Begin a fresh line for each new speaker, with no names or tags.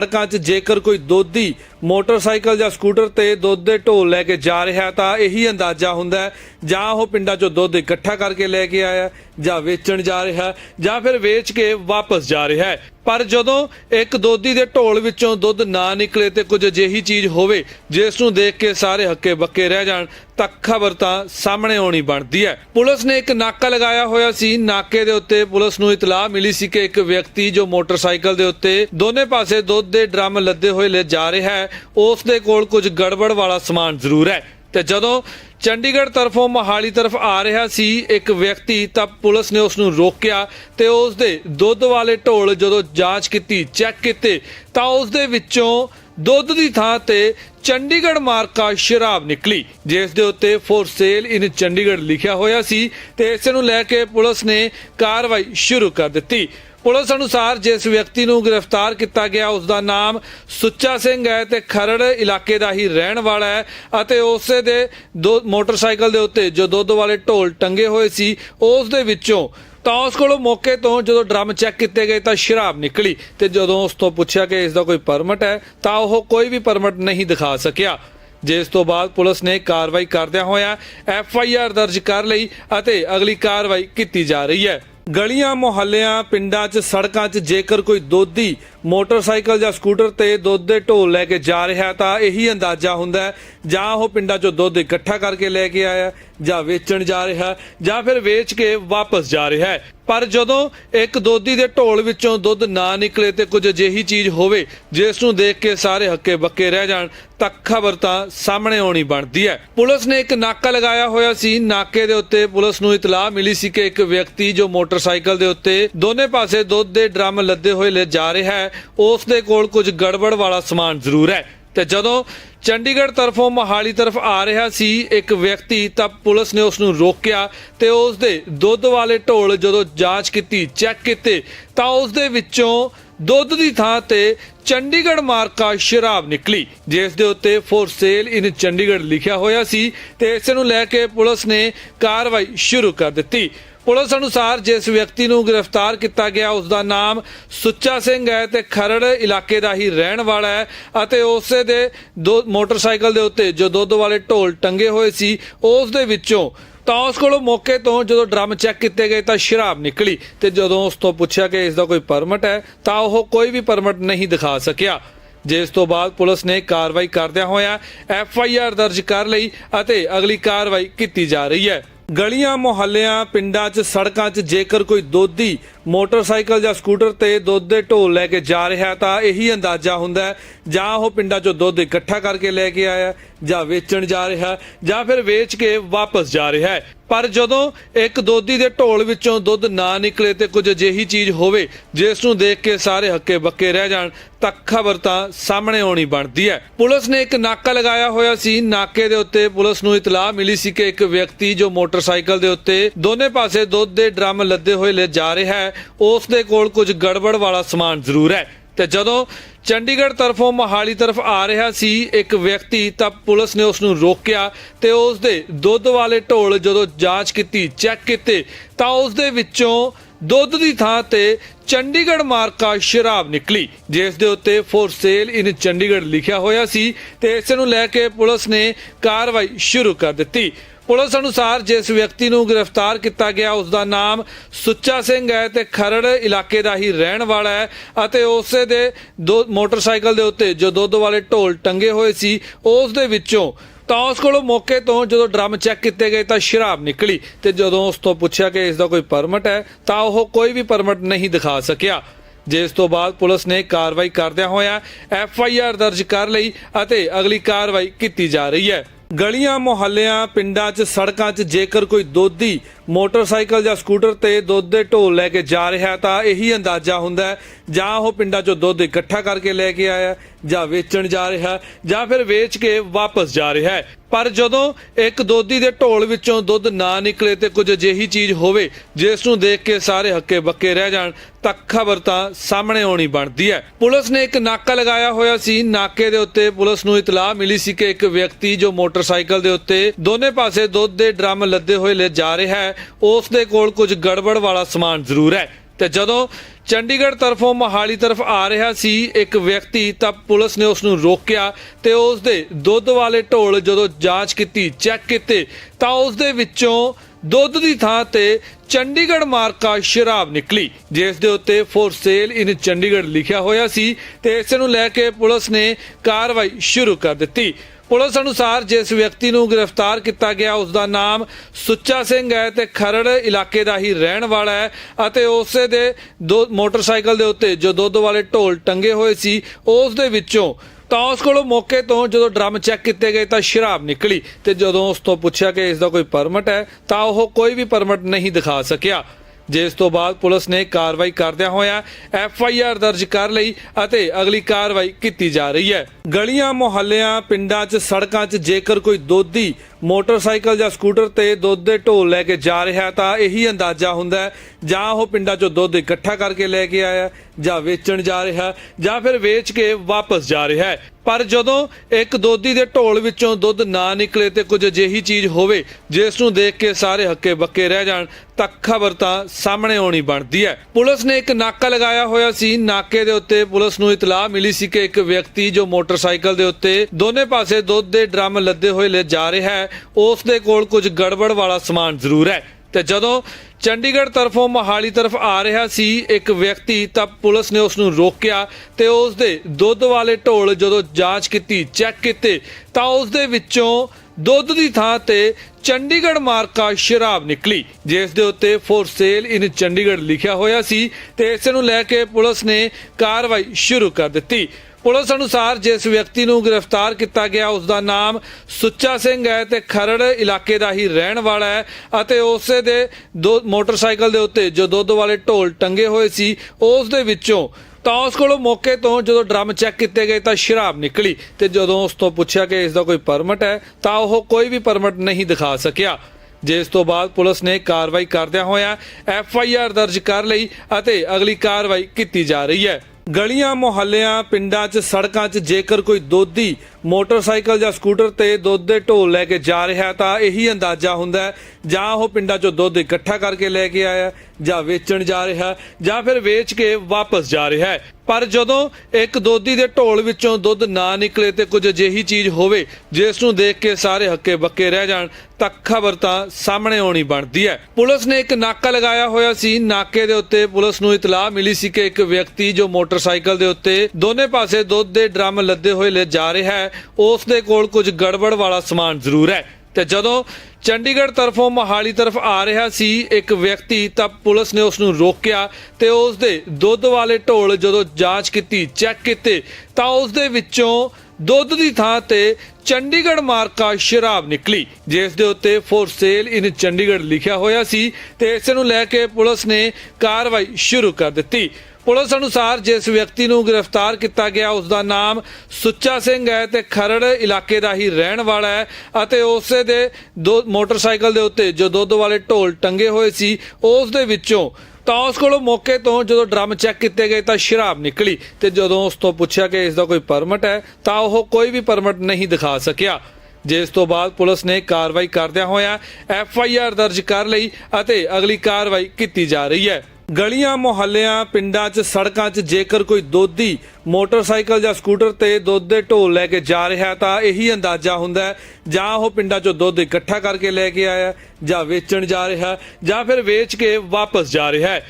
ਸੜਕਾਂ 'ਚ ਜੇਕਰ ਕੋਈ ਦੋਧੀ ਮੋਟਰਸਾਈਕਲ ਜਾਂ ਸਕੂਟਰ ਤੇ ਦੁੱਧ ਦੇ ਢੋਲ ਲੈ ਕੇ ਜਾ ਰਿਹਾ ਤਾਂ ਇਹੀ ਅੰਦਾਜ਼ਾ ਹੁੰਦਾ ਹੈ। ਜਾਂ ਉਹ ਪਿੰਡਾਂ 'ਚੋਂ ਦੁੱਧ ਇਕੱਠਾ ਕਰਕੇ ਲੈ ਕੇ ਆਇਆ ਜਾਂ ਵੇਚਣ ਜਾ ਰਿਹਾ ਜਾਂ ਫਿਰ ਵੇਚ ਕੇ ਵਾਪਸ ਜਾ ਰਿਹਾ ਹੈ। ਪਰ ਜਦੋਂ ਇੱਕ ਦੋਧੀ ਦੇ ਢੋਲ ਵਿੱਚੋਂ ਦੁੱਧ ਨਾ ਨਿਕਲੇ ਤੇ ਕੁਝ ਅਜਿਹੀ ਚੀਜ਼ ਹੋਵੇ, ਜਿਸ ਨੂੰ ਦੇਖ ਕੇ ਸਾਰੇ ਹੱਕੇ ਬੱਕੇ ਰਹਿ ਜਾਣ, ਤਾਂ ਖਬਰ ਤਾਂ ਸਾਹਮਣੇ ਆਉਣੀ ਬਣਦੀ ਹੈ। ਪੁਲਿਸ ਨੇ ਇੱਕ ਨਾਕਾ ਲਗਾਇਆ ਹੋਇਆ ਸੀ। ਨਾਕੇ ਦੇ ਉੱਤੇ ਪੁਲਿਸ ਨੂੰ ਇਤਲਾਹ ਮਿਲੀ ਸੀ ਕਿ ਇੱਕ ਵਿਅਕਤੀ ਜੋ ਮੋਟਰਸਾਈਕਲ ਦੇ ਉੱਤੇ ਦੋਨੇ ਪਾਸੇ ਦੁੱਧ ਦੇ ਡਰਮ ਲੱਦੇ ਹੋਏ ਲੈ ਜਾ ਰਿਹਾ ਹੈ ਉਸ ਦੇ ਕੋਲ ਕੁਝ ਗੜਬੜ ਵਾਲਾ ਸਮਾਨ ਜ਼ਰੂਰ ਹੈ। ਤੇ ਜਦੋਂ ਚੰਡੀਗੜ੍ਹ ਤਰਫੋਂ ਮੋਹਾਲੀ ਤਰਫ ਆ ਰਿਹਾ ਸੀ ਇੱਕ ਵਿਅਕਤੀ, ਤਾਂ ਪੁਲਿਸ ਨੇ ਉਸ ਨੂੰ ਰੋਕਿਆ ਤੇ ਉਸ ਦੇ ਦੁੱਧ ਵਾਲੇ ਢੋਲ ਜਦੋਂ ਜਾਂਚ ਕੀਤੀ, ਚੈੱਕ ਕੀਤੇ, ਤਾਂ ਉਸ ਦੇ ਵਿੱਚੋਂ ਦੁੱਧ ਦੀ ਥਾਂ ਤੇ ਚੰਡੀਗੜ੍ਹ ਮਾਰਕਾ ਸ਼ਰਾਬ ਨਿਕਲੀ, ਜਿਸ ਦੇ ਉੱਤੇ ਫੋਰ ਸੇਲ ਇਨ ਚੰਡੀਗੜ੍ਹ ਲਿਖਿਆ ਹੋਇਆ ਸੀ ਤੇ ਇਸ ਨੂੰ ਲੈ ਕੇ ਪੁਲਿਸ ਨੇ ਕਾਰਵਾਈ ਸ਼ੁਰੂ ਕਰ ਦਿੱਤੀ। ਪੁਲਿਸ ਅਨੁਸਾਰ ਜਿਸ ਵਿਅਕਤੀ ਨੂੰ ਗ੍ਰਿਫਤਾਰ ਕੀਤਾ ਗਿਆ ਉਸ ਦਾ ਨਾਮ ਸੁੱਚਾ ਸਿੰਘ ਹੈ ਤੇ ਖਰੜ ਇਲਾਕੇ ਦਾ ਹੀ ਰਹਿਣ ਵਾਲਾ ਹੈ ਅਤੇ ਉਸੇ ਦੇ ਦੋ ਮੋਟਰਸਾਈਕਲ ਦੇ ਉੱਤੇ ਜੋ ਦੁੱਧ ਵਾਲੇ ਢੋਲ ਟੰਗੇ ਹੋਏ ਸੀ, ਉਸ ਦੇ ਵਿੱਚੋਂ ਤਾਂ ਉਸ ਕੋਲੋਂ ਮੌਕੇ ਤੋਂ ਜਦੋਂ ਡਰਮ ਚੈੱਕ ਕੀਤੇ ਗਏ ਤਾਂ ਸ਼ਰਾਬ ਨਿਕਲੀ ਤੇ ਜਦੋਂ ਉਸ ਤੋਂ ਪੁੱਛਿਆ ਕਿ ਇਸ ਦਾ ਕੋਈ ਪਰਮਿਟ ਹੈ ਤਾਂ ਉਹ ਕੋਈ ਵੀ ਪਰਮਿਟ ਨਹੀਂ ਦਿਖਾ ਸਕਿਆ। ਜਿਸ ਤੋਂ ਬਾਅਦ ਪੁਲਿਸ ਨੇ ਕਾਰਵਾਈ ਕਰਦਿਆਂ ਹੋਇਆ ਐਫ ਆਈ ਆਰ ਦਰਜ ਕਰ ਲਈ ਅਤੇ ਅਗਲੀ ਕਾਰਵਾਈ ਕੀਤੀ ਜਾ ਰਹੀ ਹੈ। ਗਲੀਆਂ ਮੁਹੱਲਿਆਂ ਪਿੰਡਾਂ 'ਚ ਸੜਕਾਂ 'ਚ ਜੇਕਰ ਕੋਈ ਦੋਧੀ ਮੋਟਰਸਾਈਕਲ ਜਾਂ ਸਕੂਟਰ ਤੇ ਦੁੱਧ ਦੇ ਢੋਲ ਲੈ ਕੇ ਜਾ ਰਿਹਾ ਤਾਂ ਇਹੀ ਅੰਦਾਜ਼ਾ ਹੁੰਦਾ ਹੈ, ਜਾਂ ਉਹ ਪਿੰਡਾਂ 'ਚੋਂ ਦੁੱਧ ਇਕੱਠਾ ਕਰਕੇ ਲੈ ਕੇ ਆਇਆ ਜਾਂ ਵੇਚਣ ਜਾ ਰਿਹਾ ਜਾਂ ਫਿਰ ਵੇਚ ਕੇ ਵਾਪਸ ਜਾ ਰਿਹਾ ਹੈ। ਪਰ ਜਦੋਂ ਇੱਕ ਦੋਦੀ ਦੇ ਢੋਲ ਵਿੱਚੋਂ ਦੁੱਧ ਨਾ ਨਿਕਲੇ ਤੇ ਕੁਝ ਅਜਿਹੀ ਚੀਜ਼ ਹੋਵੇ, ਜਿਸ ਨੂੰ ਦੇਖ ਕੇ ਸਾਰੇ ਹੱਕੇ ਬੱਕੇ ਰਹਿ ਜਾਣ, ਤਾਂ ਖਬਰ ਤਾਂ ਸਾਹਮਣੇ ਆਉਣੀ ਬਣਦੀ ਹੈ। ਪੁਲਿਸ ਨੇ ਇੱਕ ਨਾਕਾ ਲਗਾਇਆ ਹੋਇਆ ਸੀ। ਨਾਕੇ ਦੇ ਉੱਤੇ ਪੁਲਿਸ ਨੂੰ ਇਤਲਾਹ ਮਿਲੀ ਸੀ ਕਿ ਇੱਕ ਵਿਅਕਤੀ ਜੋ ਮੋਟਰਸਾਈਕਲ ਦੇ ਉੱਤੇ ਦੋਨੇ ਪਾਸੇ ਦੁੱਧ ਦੇ ਡਰਮ ਲੱਦੇ ਹੋਏ ਲੈ ਜਾ ਰਿਹਾ ਹੈ ਉਸ ਦੇ ਕੋਲ ਕੁਝ ਗੜਬੜ ਵਾਲਾ ਸਮਾਨ ਜ਼ਰੂਰ ਹੈ। ਤੇ ਜਦੋਂ ਚੰਡੀਗੜ੍ਹ ਤਰਫੋਂ ਮੋਹਾਲੀ ਤਰਫ ਆ ਰਿਹਾ ਸੀ ਇੱਕ ਵਿਅਕਤੀ, ਤਾਂ ਪੁਲਿਸ ਨੇ ਉਸ ਨੂੰ ਰੋਕਿਆ ਤੇ ਉਸ ਦੇ ਦੁੱਧ ਵਾਲੇ ਢੋਲ ਜਦੋਂ ਜਾਂਚ ਕੀਤੀ, ਚੈੱਕ ਕੀਤੇ, ਤਾਂ ਉਸ ਦੇ ਵਿੱਚੋਂ ਦੁੱਧ ਦੀ ਥਾਂ ਤੇ ਚੰਡੀਗੜ੍ਹ ਮਾਰਕਾ ਸ਼ਰਾਬ ਨਿਕਲੀ, ਜਿਸ ਦੇ ਉੱਤੇ ਫੋਰ ਸੇਲ ਇਨ ਚੰਡੀਗੜ੍ਹ ਲਿਖਿਆ ਹੋਇਆ ਸੀ ਤੇ ਇਸ ਨੂੰ ਲੈ ਕੇ ਪੁਲਿਸ ਨੇ ਕਾਰਵਾਈ ਸ਼ੁਰੂ ਕਰ ਦਿੱਤੀ। ਪੁਲਿਸ ਅਨੁਸਾਰ ਜਿਸ ਵਿਅਕਤੀ ਨੂੰ ਗ੍ਰਿਫਤਾਰ ਕੀਤਾ ਗਿਆ ਉਸ ਦਾ ਨਾਮ ਸੁੱਚਾ ਸਿੰਘ ਹੈ ਤੇ ਖਰੜ ਇਲਾਕੇ ਦਾ ਹੀ ਰਹਿਣ ਵਾਲਾ ਹੈ ਅਤੇ ਉਸੇ ਦੇ ਦੋ ਮੋਟਰਸਾਈਕਲ ਦੇ ਉੱਤੇ ਜੋ ਦੁੱਧ ਵਾਲੇ ਢੋਲ ਟੰਗੇ ਹੋਏ ਸੀ, ਉਸ ਦੇ ਵਿੱਚੋਂ ਤਾਂ ਉਸ ਕੋਲੋਂ ਮੌਕੇ ਤੋਂ ਜਦੋਂ ਡਰਮ ਚੈੱਕ ਕੀਤੇ ਗਏ ਤਾਂ ਸ਼ਰਾਬ ਨਿਕਲੀ ਤੇ ਜਦੋਂ ਉਸ ਤੋਂ ਪੁੱਛਿਆ ਕਿ ਇਸ ਦਾ ਕੋਈ ਪਰਮਿਟ ਹੈ ਤਾਂ ਉਹ ਕੋਈ ਵੀ ਪਰਮਿਟ ਨਹੀਂ ਦਿਖਾ ਸਕਿਆ। ਜਿਸ ਤੋਂ ਬਾਅਦ ਪੁਲਿਸ ਨੇ ਕਾਰਵਾਈ ਕਰਦਿਆਂ ਹੋਇਆ ਐਫ ਆਈ ਆਰ ਦਰਜ ਕਰ ਲਈ ਅਤੇ ਅਗਲੀ ਕਾਰਵਾਈ ਕੀਤੀ ਜਾ ਰਹੀ ਹੈ। ਗਲੀਆਂ ਮੁਹੱਲਿਆਂ ਪਿੰਡਾਂ 'ਚ ਸੜਕਾਂ 'ਚ ਜੇਕਰ ਕੋਈ ਦੋਧੀ ਮੋਟਰਸਾਈਕਲ ਜਾਂ ਸਕੂਟਰ ਤੇ ਦੁੱਧ ਦੇ ਢੋਲ ਲੈ ਕੇ ਜਾ ਰਿਹਾ ਤਾਂ ਇਹੀ ਅੰਦਾਜ਼ਾ ਹੁੰਦਾ ਹੈ। ਜਾਂ ਉਹ ਪਿੰਡਾਂ 'ਚੋਂ ਦੁੱਧ ਇਕੱਠਾ ਕਰਕੇ ਲੈ ਕੇ ਆਇਆ ਜਾਂ ਵੇਚਣ ਜਾ ਰਿਹਾ ਜਾਂ ਫਿਰ ਵੇਚ ਕੇ ਵਾਪਸ ਜਾ ਰਿਹਾ ਹੈ। ਪਰ ਜਦੋਂ ਇੱਕ ਦੋਦੀ ਦੇ ਢੋਲ ਵਿੱਚੋਂ ਦੁੱਧ ਨਾ ਨਿਕਲੇ ਤੇ ਕੁਝ ਅਜਿਹੀ ਚੀਜ਼ ਹੋਵੇ, ਜਿਸ ਨੂੰ ਦੇਖ ਕੇ ਸਾਰੇ ਹੱਕੇ ਬੱਕੇ ਰਹਿ ਜਾਣ, ਤਾਂ ਖਬਰ ਤਾਂ ਸਾਹਮਣੇ ਆਉਣੀ ਬਣਦੀ ਹੈ। ਪੁਲਿਸ ਨੇ ਇੱਕ ਨਾਕਾ ਲਗਾਇਆ ਹੋਇਆ ਸੀ। ਨਾਕੇ ਦੇ ਉੱਤੇ ਪੁਲਿਸ ਨੂੰ ਇਤਲਾਹ ਮਿਲੀ ਸੀ ਕਿ ਇੱਕ ਵਿਅਕਤੀ ਜੋ ਮੋਟਰਸਾਈਕਲ ਦੇ ਉੱਤੇ ਦੋਨੇ ਪਾਸੇ ਦੁੱਧ ਦੇ ਡਰਮ ਲੱਦੇ ਹੋਏ ਲੈ ਜਾ ਰਿਹਾ ਹੈ ਉਸ ਦੇ ਕੋਲ ਕੁਝ ਗੜਬੜ ਵਾਲਾ ਸਮਾਨ ਜ਼ਰੂਰ ਹੈ। ਤੇ ਜਦੋਂ ਚੰਡੀਗੜ੍ਹ ਤਰਫੋਂ ਮੋਹਾਲੀ ਤਰਫ ਆ ਰਿਹਾ ਸੀ ਇੱਕ ਵਿਅਕਤੀ, ਤਾਂ ਪੁਲਿਸ ਨੇ ਉਸ ਨੂੰ ਰੋਕਿਆ ਤੇ ਉਸ ਦੇ ਦੁੱਧ ਵਾਲੇ ਢੋਲ ਜਦੋਂ ਜਾਂਚ ਕੀਤੀ, ਚੈੱਕ ਕੀਤੇ, ਤਾਂ ਉਸ ਦੇ ਵਿੱਚੋਂ ਦੁੱਧ ਦੀ ਥਾਂ ਤੇ ਚੰਡੀਗੜ੍ਹ ਮਾਰਕਾ ਸ਼ਰਾਬ ਨਿਕਲੀ, ਜਿਸ ਦੇ ਉੱਤੇ ਫੋਰ ਸੇਲ ਇਨ ਚੰਡੀਗੜ੍ਹ ਲਿਖਿਆ ਹੋਇਆ ਸੀ ਤੇ ਇਸ ਨੂੰ ਲੈ ਕੇ ਪੁਲਿਸ ਨੇ ਕਾਰਵਾਈ ਸ਼ੁਰੂ ਕਰ ਦਿੱਤੀ। ਪੁਲਿਸ ਅਨੁਸਾਰ ਜਿਸ ਵਿਅਕਤੀ ਨੂੰ ਗ੍ਰਿਫਤਾਰ ਕੀਤਾ ਗਿਆ ਉਸ ਦਾ ਨਾਮ ਸੁੱਚਾ ਸਿੰਘ ਹੈ ਤੇ ਖਰੜ ਇਲਾਕੇ ਦਾ ਹੀ ਰਹਿਣ ਵਾਲਾ ਹੈ ਅਤੇ ਉਸੇ ਦੇ ਦੋ ਮੋਟਰਸਾਈਕਲ ਦੇ ਉੱਤੇ ਜੋ ਦੁੱਧ ਵਾਲੇ ਢੋਲ ਟੰਗੇ ਹੋਏ ਸੀ, ਉਸ ਦੇ ਵਿੱਚੋਂ ਤਾਂ ਉਸ ਕੋਲੋਂ ਮੌਕੇ ਤੋਂ ਜਦੋਂ ਡਰਮ ਚੈੱਕ ਕੀਤੇ ਗਏ ਤਾਂ ਸ਼ਰਾਬ ਨਿਕਲੀ ਤੇ ਜਦੋਂ ਉਸ ਤੋਂ ਪੁੱਛਿਆ ਕਿ ਇਸ ਦਾ ਕੋਈ ਪਰਮਿਟ ਹੈ ਤਾਂ ਉਹ ਕੋਈ ਵੀ ਪਰਮਿਟ ਨਹੀਂ ਦਿਖਾ ਸਕਿਆ। ਜਿਸ ਤੋਂ ਬਾਅਦ ਪੁਲਿਸ ਨੇ ਕਾਰਵਾਈ ਕਰਦਿਆਂ ਹੋਇਆ ਐਫ ਆਈ ਆਰ ਦਰਜ ਕਰ ਲਈ ਅਤੇ ਅਗਲੀ ਕਾਰਵਾਈ ਕੀਤੀ ਜਾ ਰਹੀ ਹੈ। ਗਲੀਆਂ ਮੁਹੱਲਿਆਂ ਪਿੰਡਾਂ 'ਚ ਸੜਕਾਂ 'ਚ ਜੇਕਰ ਕੋਈ ਦੋਧੀ ਮੋਟਰਸਾਈਕਲ ਜਾਂ ਸਕੂਟਰ ਤੇ ਦੁੱਧ ਦੇ ਢੋਲ ਲੈ ਕੇ ਜਾ ਰਿਹਾ ਤਾਂ ਇਹੀ ਅੰਦਾਜ਼ਾ ਹੁੰਦਾ ਹੈ। ਜਾਂ ਉਹ ਪਿੰਡਾਂ 'ਚੋਂ ਦੁੱਧ ਇਕੱਠਾ ਕਰਕੇ ਲੈ ਕੇ ਆਇਆ ਜਾਂ ਵੇਚਣ ਜਾ ਰਿਹਾ ਜਾਂ ਫਿਰ ਵੇਚ ਕੇ ਵਾਪਸ ਜਾ ਰਿਹਾ ਹੈ। ਪਰ ਜਦੋਂ ਇੱਕ ਦੋਧੀ ਦੇ ਢੋਲ ਵਿੱਚੋਂ ਦੁੱਧ ਨਾ ਨਿਕਲੇ ਤੇ ਕੁਝ ਅਜਿਹੀ ਚੀਜ਼ ਹੋਵੇ, ਜਿਸ ਨੂੰ ਦੇਖ ਕੇ ਸਾਰੇ ਹੱਕੇ ਬੱਕੇ ਰਹਿ ਜਾਣ, ਤਾਂ ਖਬਰ ਤਾਂ ਸਾਹਮਣੇ ਆਉਣੀ ਬਣਦੀ ਹੈ। ਪੁਲਿਸ ਨੇ ਇੱਕ ਨਾਕਾ ਲਗਾਇਆ ਹੋਇਆ ਸੀ। ਨਾਕੇ ਦੇ ਉੱਤੇ ਪੁਲਿਸ ਨੂੰ ਇਤਲਾਹ ਮਿਲੀ ਸੀ ਕਿ ਇੱਕ ਵਿਅਕਤੀ ਜੋ ਮੋਟਰਸਾਈਕਲ ਦੇ ਉੱਤੇ ਦੋਨੇ ਪਾਸੇ ਦੁੱਧ ਦੇ ਡਰਮ ਲੱਦੇ ਹੋਏ ਲੈ ਜਾ ਰਿਹਾ ਹੈ ਉਸ ਦੇ ਕੋਲ ਕੁਝ ਗੜਬੜ ਵਾਲਾ ਸਮਾਨ ਜ਼ਰੂਰ ਹੈ। ਤੇ ਜਦੋਂ ਚੰਡੀਗੜ੍ਹ ਤਰਫੋਂ ਮੋਹਾਲੀ ਤਰਫ ਆ ਰਿਹਾ ਸੀ ਇੱਕ ਵਿਅਕਤੀ, ਤਾਂ ਪੁਲਿਸ ਨੇ ਉਸ ਨੂੰ ਰੋਕਿਆ ਤੇ ਉਸ ਦੇ ਦੁੱਧ ਵਾਲੇ ਢੋਲ ਜਦੋਂ ਜਾਂਚ ਕੀਤੀ, ਚੈੱਕ ਕੀਤੇ, ਤਾਂ ਉਸ ਦੇ ਵਿੱਚੋਂ ਦੁੱਧ ਦੀ ਥਾਂ ਤੇ ਚੰਡੀਗੜ੍ਹ ਮਾਰਕਾ ਸ਼ਰਾਬ ਨਿਕਲੀ, ਜਿਸ ਦੇ ਉੱਤੇ ਫੋਰ ਸੇਲ ਇਨ ਚੰਡੀਗੜ੍ਹ ਲਿਖਿਆ ਹੋਇਆ ਸੀ ਤੇ ਇਸ ਨੂੰ ਲੈ ਕੇ ਪੁਲਿਸ ਨੇ ਕਾਰਵਾਈ ਸ਼ੁਰੂ ਕਰ ਦਿੱਤੀ। ਪੁਲਿਸ ਅਨੁਸਾਰ ਜਿਸ ਵਿਅਕਤੀ ਨੂੰ ਗ੍ਰਿਫਤਾਰ ਕੀਤਾ ਗਿਆ ਉਸ ਦਾ ਨਾਮ ਸੁੱਚਾ ਸਿੰਘ ਹੈ ਤੇ ਖਰੜ ਇਲਾਕੇ ਦਾ ਹੀ ਰਹਿਣ ਵਾਲਾ ਹੈ ਅਤੇ ਉਸੇ ਦੇ ਦੋ ਮੋਟਰਸਾਈਕਲ ਦੇ ਉੱਤੇ ਜੋ ਦੁੱਧ ਵਾਲੇ ਢੋਲ ਟੰਗੇ ਹੋਏ ਸੀ, ਉਸ ਦੇ ਵਿੱਚੋਂ ਤਾਂ ਉਸ ਕੋਲੋਂ ਮੌਕੇ ਤੋਂ ਜਦੋਂ ਡਰਮ ਚੈੱਕ ਕੀਤੇ ਗਏ ਤਾਂ ਸ਼ਰਾਬ ਨਿਕਲੀ ਤੇ ਜਦੋਂ ਉਸ ਤੋਂ ਪੁੱਛਿਆ ਕਿ ਇਸ ਦਾ ਕੋਈ ਪਰਮਿਟ ਹੈ, ਤਾਂ ਉਹ ਕੋਈ ਵੀ ਪਰਮਿਟ ਨਹੀਂ ਦਿਖਾ ਸਕਿਆ। ਜਿਸ ਤੋਂ ਬਾਅਦ ਪੁਲਿਸ ਨੇ ਕਾਰਵਾਈ ਕਰਦਿਆਂ ਹੋਇਆ ਐਫ ਆਈ ਆਰ ਦਰਜ ਕਰ ਲਈ ਅਤੇ ਅਗਲੀ ਕਾਰਵਾਈ ਕੀਤੀ ਜਾ ਰਹੀ ਹੈ। ਗਲੀਆਂ ਮੁਹੱਲਿਆਂ, ਪਿੰਡਾਂ 'ਚ, ਸੜਕਾਂ 'ਚ ਜੇਕਰ ਕੋਈ ਦੋਧੀ ਮੋਟਰਸਾਈਕਲ ਜਾਂ ਸਕੂਟਰ ਤੇ ਦੁੱਧ ਦੇ ਢੋਲ ਲੈ ਕੇ ਜਾ ਰਿਹਾ ਤਾਂ ਇਹੀ ਅੰਦਾਜ਼ਾ ਹੁੰਦਾ ਹੈ। ਜਾਂ ਉਹ ਪਿੰਡਾਂ 'ਚੋਂ ਦੁੱਧ ਇਕੱਠਾ ਕਰਕੇ ਲੈ ਕੇ ਆਇਆ ਜਾਂ ਵੇਚਣ ਜਾ ਰਿਹਾ ਜਾਂ ਫਿਰ ਵੇਚ ਕੇ ਵਾਪਸ ਜਾ ਰਿਹਾ ਹੈ। ਪਰ ਜਦੋਂ ਇੱਕ ਦੋਧੀ ਦੇ ਢੋਲ ਵਿੱਚੋਂ ਦੁੱਧ ਨਾ ਨਿਕਲੇ ਤੇ ਕੁਝ ਅਜਿਹੀ ਚੀਜ਼ ਹੋਵੇ, ਜਿਸ ਨੂੰ ਦੇਖ ਕੇ ਸਾਰੇ ਹੱਕੇ ਬੱਕੇ ਰਹਿ ਜਾਣ, ਤਾਂ ਖਬਰ ਤਾਂ ਸਾਹਮਣੇ ਆਉਣੀ ਬਣਦੀ ਹੈ। ਪੁਲਿਸ ਨੇ ਇੱਕ ਨਾਕਾ ਲਗਾਇਆ ਹੋਇਆ ਸੀ। ਨਾਕੇ ਦੇ ਉੱਤੇ ਪੁਲਿਸ ਨੂੰ ਇਤਲਾਹ ਮਿਲੀ ਸੀ ਕਿ ਇੱਕ ਵਿਅਕਤੀ ਜੋ ਮੋਟਰਸਾਈਕਲ ਦੇ ਉੱਤੇ ਦੋਨੇ ਪਾਸੇ ਦੁੱਧ ਦੇ ਡਰਮ ਲੱਦੇ ਹੋਏ ਲੈ ਜਾ ਰਿਹਾ ਹੈ ਉਸ ਦੇ ਕੋਲ ਕੁਝ ਗੜਬੜ ਵਾਲਾ ਸਮਾਨ ਜ਼ਰੂਰ ਹੈ। ਤੇ ਜਦੋਂ ਚੰਡੀਗੜ੍ਹ ਤਰਫੋਂ ਮੋਹਾਲੀ ਤਰਫ ਆ ਰਿਹਾ ਸੀ ਇੱਕ ਵਿਅਕਤੀ, ਤਾਂ ਪੁਲਿਸ ਨੇ ਉਸ ਨੂੰ ਰੋਕਿਆ ਤੇ ਉਸ ਦੇ ਦੁੱਧ ਵਾਲੇ ਢੋਲ ਜਦੋਂ ਜਾਂਚ ਕੀਤੀ, ਚੈੱਕ ਕੀਤੇ, ਤਾਂ ਉਸ ਦੇ ਵਿੱਚੋਂ ਦੁੱਧ ਦੀ ਥਾਂ ਤੇ ਚੰਡੀਗੜ੍ਹ ਮਾਰਕਾ ਸ਼ਰਾਬ ਨਿਕਲੀ, ਜਿਸ ਦੇ ਉੱਤੇ ਫੋਰ ਸੇਲ ਇਨ ਚੰਡੀਗੜ੍ਹ ਲਿਖਿਆ ਹੋਇਆ ਸੀ ਤੇ ਇਸ ਨੂੰ ਲੈ ਕੇ ਪੁਲਿਸ ਨੇ ਕਾਰਵਾਈ ਸ਼ੁਰੂ ਕਰ ਦਿੱਤੀ। ਪੁਲਿਸ ਅਨੁਸਾਰ ਜਿਸ ਵਿਅਕਤੀ ਨੂੰ ਗ੍ਰਿਫਤਾਰ ਕੀਤਾ ਗਿਆ ਉਸ ਦਾ ਨਾਮ ਸੁੱਚਾ ਸਿੰਘ ਹੈ ਤੇ ਖਰੜ ਇਲਾਕੇ ਦਾ ਹੀ ਰਹਿਣ ਵਾਲਾ ਹੈ ਅਤੇ ਉਸੇ ਦੇ ਦੋ ਮੋਟਰਸਾਈਕਲ ਦੇ ਉੱਤੇ ਜੋ ਦੁੱਧ ਵਾਲੇ ਢੋਲ ਟੰਗੇ ਹੋਏ ਸੀ, ਉਸ ਦੇ ਵਿੱਚੋਂ ਤਾਂ ਉਸ ਕੋਲੋਂ ਮੌਕੇ ਤੋਂ ਜਦੋਂ ਡਰਮ ਚੈੱਕ ਕੀਤੇ ਗਏ ਤਾਂ ਸ਼ਰਾਬ ਨਿਕਲੀ ਤੇ ਜਦੋਂ ਉਸ ਤੋਂ ਪੁੱਛਿਆ ਕਿ ਇਸ ਦਾ ਕੋਈ ਪਰਮਿਟ ਹੈ ਤਾਂ ਉਹ ਕੋਈ ਵੀ ਪਰਮਿਟ ਨਹੀਂ ਦਿਖਾ ਸਕਿਆ। ਜਿਸ ਤੋਂ ਬਾਅਦ ਪੁਲਿਸ ਨੇ ਕਾਰਵਾਈ ਕਰਦਿਆਂ ਹੋਇਆ ਐਫ ਆਈ ਆਰ ਦਰਜ ਕਰ ਲਈ ਅਤੇ ਅਗਲੀ ਕਾਰਵਾਈ ਕੀਤੀ ਜਾ ਰਹੀ ਹੈ। ਗਲੀਆਂ ਮੁਹੱਲਿਆਂ, ਪਿੰਡਾਂ 'ਚ, ਸੜਕਾਂ 'ਚ ਜੇਕਰ ਕੋਈ ਦੋਧੀ ਮੋਟਰਸਾਈਕਲ ਜਾਂ ਸਕੂਟਰ ਤੇ ਦੁੱਧ ਦੇ ਢੋਲ ਲੈ ਕੇ ਜਾ ਰਿਹਾ ਤਾਂ ਇਹੀ ਅੰਦਾਜ਼ਾ ਹੁੰਦਾ ਹੈ, ਜਾਂ ਉਹ ਪਿੰਡਾਂ 'ਚੋਂ ਦੁੱਧ ਇਕੱਠਾ ਕਰਕੇ ਲੈ ਕੇ ਆਇਆ ਜਾਂ ਵੇਚਣ ਜਾ ਰਿਹਾ ਜਾਂ ਫਿਰ ਵੇਚ ਕੇ ਵਾਪਸ ਜਾ ਰਿਹਾ ਹੈ। ਪਰ ਜਦੋਂ ਇੱਕ ਦੋਦੀ ਦੇ ਢੋਲ ਵਿੱਚੋਂ ਦੁੱਧ ਨਾ ਨਿਕਲੇ ਤੇ ਕੁਝ ਅਜਿਹੀ ਚੀਜ਼ ਹੋਵੇ, ਜਿਸ ਨੂੰ ਦੇਖ ਕੇ ਸਾਰੇ ਹੱਕੇ ਬੱਕੇ ਰਹਿ ਜਾਣ, ਤਾਂ ਖਬਰ ਤਾਂ ਸਾਹਮਣੇ ਆਉਣੀ ਬਣਦੀ ਹੈ। ਪੁਲਿਸ ਨੇ ਇੱਕ ਨਾਕਾ ਲਗਾਇਆ ਹੋਇਆ ਸੀ। ਨਾਕੇ ਦੇ ਉੱਤੇ ਪੁਲਿਸ ਨੂੰ ਇਤਲਾਹ ਮਿਲੀ ਸੀ ਕਿ ਇੱਕ ਵਿਅਕਤੀ ਜੋ ਮੋਟਰਸਾਈਕਲ ਦੇ ਉੱਤੇ ਦੋਨੇ ਪਾਸੇ ਦੁੱਧ ਦੇ ਡਰਮ ਲੱਦੇ ਹੋਏ ਲੈ ਜਾ ਰਿਹਾ ਹੈ ਉਸ ਦੇ ਕੋਲ ਕੁਝ ਗੜਬੜ ਵਾਲਾ ਸਮਾਨ ਜ਼ਰੂਰ ਹੈ। ਤੇ ਜਦੋਂ ਚੰਡੀਗੜ੍ਹ ਤਰਫੋਂ ਮੋਹਾਲੀ ਤਰਫ ਆ ਰਿਹਾ ਸੀ ਇੱਕ ਵਿਅਕਤੀ, ਤਾਂ ਪੁਲਿਸ ਨੇ ਉਸ ਨੂੰ ਰੋਕਿਆ ਤੇ ਉਸ ਦੇ ਦੁੱਧ ਵਾਲੇ ਢੋਲ ਜਦੋਂ ਜਾਂਚ ਕੀਤੀ, ਚੈੱਕ ਕੀਤੇ, ਤਾਂ ਉਸ ਦੇ ਵਿੱਚੋਂ ਦੁੱਧ ਦੀ ਥਾਂ ਤੇ ਚੰਡੀਗੜ੍ਹ ਮਾਰਕਾ ਸ਼ਰਾਬ ਨਿਕਲੀ, ਜਿਸ ਦੇ ਉੱਤੇ ਫੋਰ ਸੇਲ ਇਨ ਚੰਡੀਗੜ੍ਹ ਲਿਖਿਆ ਹੋਇਆ ਸੀ ਤੇ ਇਸ ਨੂੰ ਲੈ ਕੇ ਪੁਲਿਸ ਨੇ ਕਾਰਵਾਈ ਸ਼ੁਰੂ ਕਰ ਦਿੱਤੀ। ਪੁਲਿਸ ਅਨੁਸਾਰ ਜਿਸ ਵਿਅਕਤੀ ਨੂੰ ਗ੍ਰਿਫਤਾਰ ਕੀਤਾ ਗਿਆ ਉਸ ਦਾ ਨਾਮ ਸੁੱਚਾ ਸਿੰਘ ਹੈ ਤੇ ਖਰੜ ਇਲਾਕੇ ਦਾ ਹੀ ਰਹਿਣ ਵਾਲਾ ਹੈ ਅਤੇ ਉਸੇ ਦੇ ਦੋ ਮੋਟਰਸਾਈਕਲ ਦੇ ਉੱਤੇ ਜੋ ਦੁੱਧ ਵਾਲੇ ਢੋਲ ਟੰਗੇ ਹੋਏ ਸੀ, ਉਸ ਦੇ ਵਿੱਚੋਂ ਤਾਂ ਉਸ ਕੋਲੋਂ ਮੌਕੇ ਤੋਂ ਜਦੋਂ ਡਰਮ ਚੈੱਕ ਕੀਤੇ ਗਏ ਤਾਂ ਸ਼ਰਾਬ ਨਿਕਲੀ ਤੇ ਜਦੋਂ ਉਸ ਤੋਂ ਪੁੱਛਿਆ ਕਿ ਇਸ ਦਾ ਕੋਈ ਪਰਮਿਟ ਹੈ ਤਾਂ ਉਹ ਕੋਈ ਵੀ ਪਰਮਿਟ ਨਹੀਂ ਦਿਖਾ ਸਕਿਆ। ਜਿਸ ਤੋਂ ਬਾਅਦ ਪੁਲਿਸ ਨੇ ਕਾਰਵਾਈ ਕਰਦਿਆਂ ਹੋਇਆ ਐਫ ਆਈ ਆਰ ਦਰਜ ਕਰ ਲਈ ਅਤੇ ਅਗਲੀ ਕਾਰਵਾਈ ਕੀਤੀ ਜਾ ਰਹੀ ਹੈ। ਗਲੀਆਂ, ਮੁਹੱਲਿਆਂ, ਪਿੰਡਾਂ 'ਚ, ਸੜਕਾਂ 'ਚ ਜੇਕਰ ਕੋਈ ਦੋਧੀ ਮੋਟਰਸਾਈਕਲ ਜਾਂ ਸਕੂਟਰ ਤੇ ਦੁੱਧ ਦੇ ਢੋਲ ਲੈ ਕੇ ਜਾ ਰਿਹਾ ਤਾਂ ਇਹੀ ਅੰਦਾਜ਼ਾ ਹੁੰਦਾ ਹੈ, ਜਾਂ ਉਹ ਪਿੰਡਾਂ 'ਚੋਂ ਦੁੱਧ ਇਕੱਠਾ ਕਰਕੇ ਲੈ ਕੇ ਆਇਆ ਜਾਂ ਵੇਚਣ ਜਾ ਰਿਹਾ ਜਾਂ ਫਿਰ ਵੇਚ ਕੇ ਵਾਪਸ ਜਾ ਰਿਹਾ ਹੈ।